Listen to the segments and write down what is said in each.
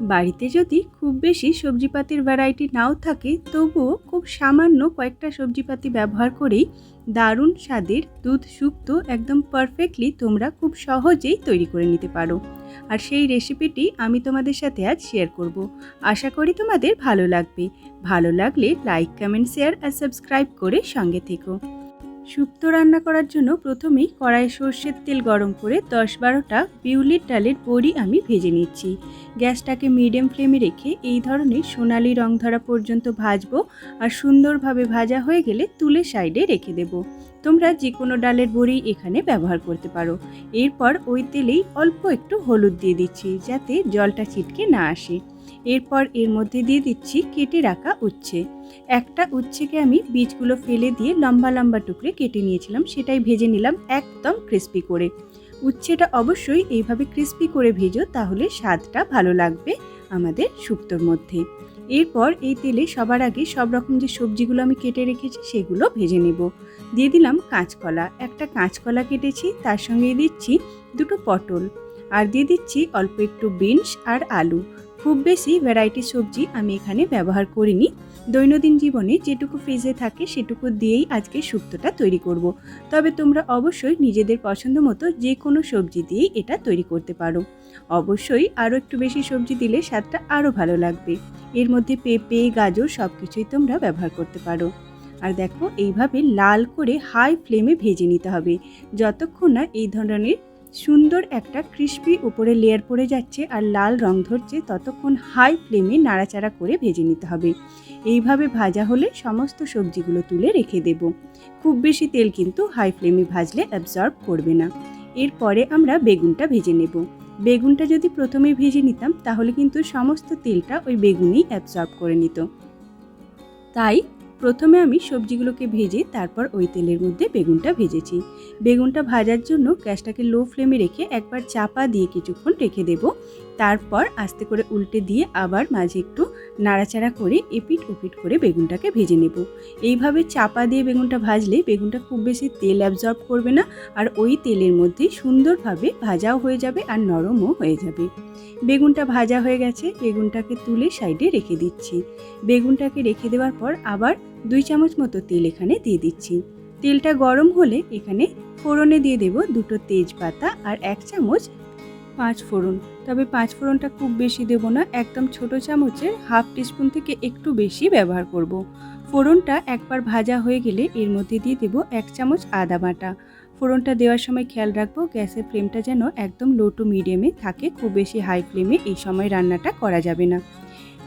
বাড়িতে যদি খুব বেশি সবজিপাতির ভ্যারাইটি নাও থাকে, তবুও খুব সামান্য কয়েকটা সবজিপাতি ব্যবহার করেই দারুণ স্বাদের দুধ শুক্ত একদম পারফেক্টলি তোমরা খুব সহজেই তৈরি করে নিতে পারো। আর সেই রেসিপিটি আমি তোমাদের সাথে আজ শেয়ার করব। আশা করি তোমাদের ভালো লাগবে। ভালো লাগলে লাইক কমেন্ট শেয়ার আর সাবস্ক্রাইব করে সঙ্গে থেকো। শুক্তো রান্না করার জন্য প্রথমেই কড়াই সর্ষের তেল গরম করে দশ বারোটা বিউলির ডালের বড়ি আমি ভেজে নিচ্ছি। গ্যাসটাকে মিডিয়াম ফ্লেমে রেখে এই ধরনের সোনালি রং ধরা পর্যন্ত ভাজবো আর সুন্দরভাবে ভাজা হয়ে গেলে তুলে সাইডে রেখে দেব। তোমরা যে কোনো ডালের বড়ি এখানে ব্যবহার করতে পারো। এরপর ওই তেলেই অল্প একটু হলুদ দিয়ে দিচ্ছি যাতে জলটা ছিটকে না আসে। এরপর এর মধ্যে দিয়ে দিচ্ছি কেটে রাখা উচ্ছে। একটা উচ্ছেকে আমি বীজগুলো ফেলে দিয়ে লম্বা লম্বা টুকরে কেটে নিয়েছিলাম, সেটাই ভেজে নিলাম একদম ক্রিস্পি করে। উচ্ছেটা অবশ্যই এইভাবে ক্রিস্পি করে ভেজো, তাহলে স্বাদটা ভালো লাগবে আমাদের শুক্তোর মধ্যে। এরপর এই তেলে সবার আগে সব রকম যে সবজিগুলো আমি কেটে রেখেছি, সেগুলো ভেজে নেব। দিয়ে দিলাম কাঁচকলা। একটা কাঁচকলা কেটেছি, তার সঙ্গে দিচ্ছি দুটো পটল। আর দিয়ে দিচ্ছি অল্প একটু বিনস আর আলু। খুব বেশি ভ্যারাইটি সবজি আমি এখানে ব্যবহার করিনি। দৈনন্দিন জীবনে যেটুকু ফ্রিজে থাকে সেটুকু দিয়েই আজকে শুক্তোটা তৈরি করব। তবে তোমরা অবশ্যই নিজেদের পছন্দ মতো যে কোনো সবজি দিয়েই এটা তৈরি করতে পারো। অবশ্যই আরও একটু বেশি সবজি দিলে স্বাদটা আরও ভালো লাগবে। এর মধ্যে পেঁপে, গাজর সব কিছুই তোমরা ব্যবহার করতে পারো। আর দেখো, এইভাবে লাল করে হাই ফ্লেমে ভেজে নিতে হবে। যতক্ষণ না এই ধরনের সুন্দর একটা ক্রিস্পি উপরে লেয়ার পড়ে যাচ্ছে আর লাল রং ধরছে, ততক্ষণ হাই ফ্লেমে নাড়াচাড়া করে ভেজে নিতে হবে। এইভাবে ভাজা হলে সমস্ত সবজিগুলো তুলে রেখে দেব। খুব বেশি তেল কিন্তু হাই ফ্লেমে ভাজলে অ্যাবজর্ব করবে না। এরপরে আমরা বেগুনটা ভেজে নেব। বেগুনটা যদি প্রথমে ভেজে নিতাম, তাহলে কিন্তু সমস্ত তেলটা ওই বেগুনেই অ্যাবজর্ব করে নিত। তাই প্রথমে আমি সবজিগুলোকে ভেজে তারপর ওই তেলের মধ্যে বেগুনটা ভেজেছি। বেগুনটা ভাজার জন্য গ্যাসটাকে লো ফ্লেমে রেখে একবার চাপা দিয়ে কিছুক্ষণ রেখে দেব। তারপর আস্তে করে উল্টে দিয়ে আবার মাঝে একটু নাড়াচাড়া করে এপিট ওপিট করে বেগুনটাকে ভেজে নেব। এইভাবে চাপা দিয়ে বেগুনটা ভাজলে বেগুনটা খুব বেশি তেল অ্যাবজর্ব করবে না আর ওই তেলের মধ্যেই সুন্দরভাবে ভাজাও হয়ে যাবে আর নরমও হয়ে যাবে। বেগুনটা ভাজা হয়ে গেছে, বেগুনটাকে তুলে সাইডে রেখে দিচ্ছি। বেগুনটাকে রেখে দেওয়ার পর আবার দুই চামচ মতো তেল এখানে দিয়ে দিচ্ছি। তেলটা গরম হলে এখানে ফোড়নে দিয়ে দেব দুটো তেজপাতা আর এক চামচ পাঁচ ফোড়ন। তবে পাঁচ ফোড়নটা খুব বেশি দেব না, একদম ছোট চামচের হাফ টিস্পুন থেকে একটু বেশি ব্যবহার করব। ফোড়নটা একবার ভাজা হয়ে গেলে এর মধ্যে দিয়ে দেব এক চামচ আদা বাটা। ফোড়নটা দেওয়ার সময় খেয়াল রাখব, গ্যাসের ফ্লেমটা যেন একদম লো টু মিডিয়ামে থাকে, খুব বেশি হাই ফ্লেমে এই সময় রান্নাটা করা যাবে না।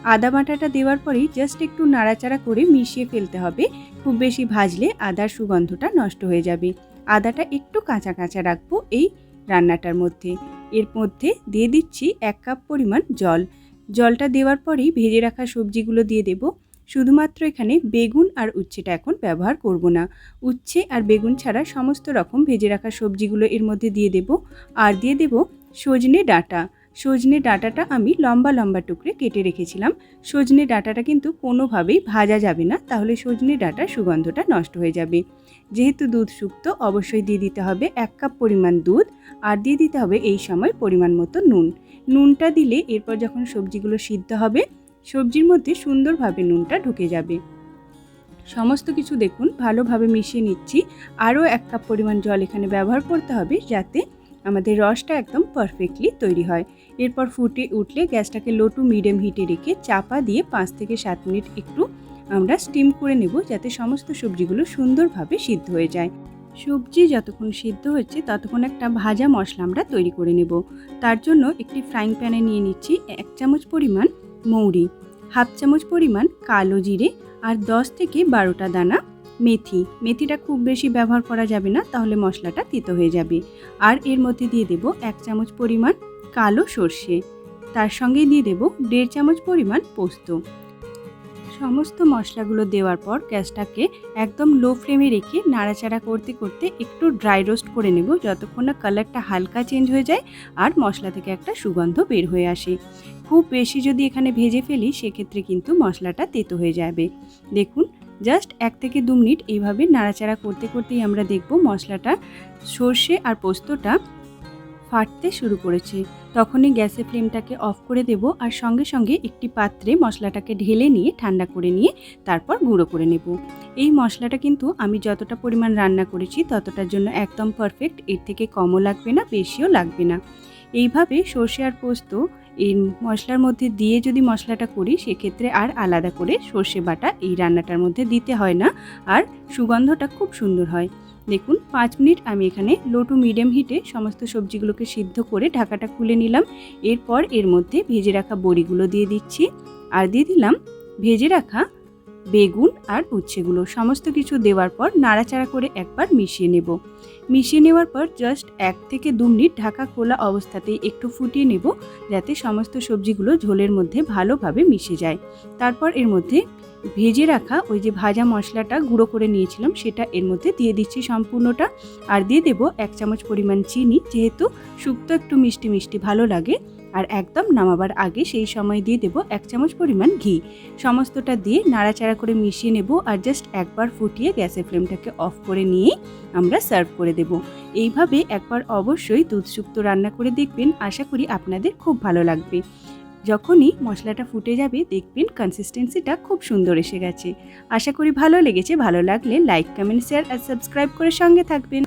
আদা বাটাটা দেওয়ার পরেই জাস্ট একটু নাড়াচাড়া করে মিশিয়ে ফেলতে হবে। খুব বেশি ভাজলে আদার সুগন্ধটা নষ্ট হয়ে যাবে। আদাটা একটু কাঁচা কাঁচা রাখব এই রান্নাটার মধ্যে। এর মধ্যে দিয়ে দিচ্ছি এক কাপ পরিমাণ জল। জলটা দেওয়ার পরেই ভেজে রাখা সবজিগুলো দিয়ে দেব। শুধুমাত্র এখানে বেগুন আর উচ্ছেটা এখন ব্যবহার করব না। উচ্ছে আর বেগুন ছাড়া সমস্ত রকম ভেজে রাখা সবজিগুলো এর মধ্যে দিয়ে দেব। আর দিয়ে দেব সজনে ডাঁটা। সজনে ডাঁটাটা আমি লম্বা লম্বা টুকরে কেটে রেখেছিলাম। সজনে ডাঁটাটা কিন্তু কোনোভাবেই ভাজা যাবে না, তাহলে সজনে ডাঁটার সুগন্ধটা নষ্ট হয়ে যাবে। যেহেতু দুধ শুক্তো অবশ্যই দিয়ে দিতে হবে এক কাপ পরিমাণ দুধ আর দিয়ে দিতে হবে এই সময় পরিমাণ মতো নুন। নুনটা দিলে এরপর যখন সবজিগুলো সিদ্ধ হবে, সবজির মধ্যে সুন্দরভাবে নুনটা ঢুকে যাবে। সমস্ত কিছু দেখুন, ভালোভাবে মিশিয়ে নিচ্ছি। আরও এক কাপ পরিমাণ জল এখানে ব্যবহার করতে হবে যাতে আমাদের রসটা একদম পারফেক্টলি তৈরি হয়। এরপর ফুটে উঠলে গ্যাসটাকে লো টু মিডিয়াম হিটে রেখে চাপা দিয়ে পাঁচ থেকে সাত মিনিট একটু আমরা স্টিম করে নেব যাতে সমস্ত সবজিগুলো সুন্দরভাবে সিদ্ধ হয়ে যায়। সবজি যতক্ষণ সিদ্ধ হচ্ছে ততক্ষণ একটা ভাজা মশলা আমরা তৈরি করে নেব। তার জন্য একটি ফ্রাইং প্যানে নিয়ে নিচ্ছি এক চামচ পরিমাণ মৌরি, হাফ চামচ পরিমাণ কালো জিরে আর দশ থেকে বারোটা দানা মেথি। মেথিটা খুব বেশি ব্যবহার করা যাবে না, তাহলে মশলাটা তিতো হয়ে যাবে। আর এর মধ্যে দিয়ে দেব এক চামচ পরিমাণ কালো সর্ষে। তার সঙ্গে দিয়ে দেব দেড় চামচ পরিমাণ পোস্ত। সমস্ত মশলাগুলো দেওয়ার পর গ্যাসটাকে একদম লো ফ্লেমে রেখে নাড়াচাড়া করতে করতে একটু ড্রাই রোস্ট করে নেব, যতক্ষণ না কালারটা হালকা চেঞ্জ হয়ে যায় আর মশলা থেকে একটা সুগন্ধ বের হয়ে আসে। খুব বেশি যদি এখানে ভেজে ফেলি, সেক্ষেত্রে কিন্তু মশলাটা তেতো হয়ে যাবে। দেখুন জাস্ট এক থেকে দু মিনিট এইভাবে নাড়াচাড়া করতে করতেই আমরা দেখব মশলাটা সর্ষে আর পোস্তটা ফাটতে শুরু করেছে। তখনই গ্যাসের ফ্লেমটাকে অফ করে দেব আর সঙ্গে সঙ্গে একটি পাত্রে মশলাটাকে ঢেলে নিয়ে ঠান্ডা করে নিয়ে তারপর গুঁড়ো করে নেব। এই মশলাটা কিন্তু আমি যতটা পরিমাণ রান্না করেছি ততটার জন্য একদম পারফেক্ট এর থেকে কমও লাগবে না, বেশিও লাগবে না। এইভাবে সর্ষে আর পোস্ত এই মশলার মধ্যে দিয়ে যদি মশলাটা করি, সেক্ষেত্রে আর আলাদা করে সর্ষে বাটা এই রান্নাটার মধ্যে দিতে হয় না। আর সুগন্ধটা খুব সুন্দর হয়। দেখুন, পাঁচ মিনিট আমি এখানে লো টু মিডিয়াম হিটে সমস্ত সবজিগুলোকে সিদ্ধ করে ঢাকাটা খুলে নিলাম। এরপর এর মধ্যে ভেজে রাখা বড়িগুলো দিয়ে দিচ্ছি। আর দিয়ে দিলাম, ভেজে রাখা বেগুন আর উচ্ছেগুলো সমস্ত কিছু দেওয়ার পর নাড়াচাড়া করে একবার মিশিয়ে নেব। মিশিয়ে নেওয়ার পর জাস্ট এক থেকে দু মিনিট ঢাকা খোলা অবস্থাতেই একটু ফুটিয়ে নেব যাতে সমস্ত সবজিগুলো ঝোলের মধ্যে ভালোভাবে মিশে যায়। তারপর এর মধ্যে ভেজে রাখা ওই যে ভাজা মশলাটা গুঁড়ো করে নিয়েছিলাম সেটা এর মধ্যে দিয়ে দিচ্ছি সম্পূর্ণটা। আর দিয়ে দেব এক চামচ পরিমাণ চিনি যেহেতু শুক্তো একটু মিষ্টি মিষ্টি ভালো লাগে। আর একদম নামাবার আগে সেই সময় দিয়ে দেব এক চামচ পরিমাণ ঘি। সমস্তটা দিয়ে নাড়াচাড়া করে মিশিয়ে নেব আর জাস্ট একবার ফুটিয়ে গ্যাসের ফ্লেমটাকে অফ করে নিয়ে আমরা সার্ভ করে দেব। এইভাবে একবার অবশ্যই দুধ রান্না করে দেখবেন, আশা করি আপনাদের খুব ভালো লাগবে। যখনই মশলাটা ফুটে যাবে, দেখবেন কনসিস্টেন্সিটা খুব সুন্দর এসে গেছে। আশা করি ভালো লেগেছে, ভালো লাগলে লাইক কমেন্ট শেয়ার আর সাবস্ক্রাইব করে সঙ্গে থাকবেন।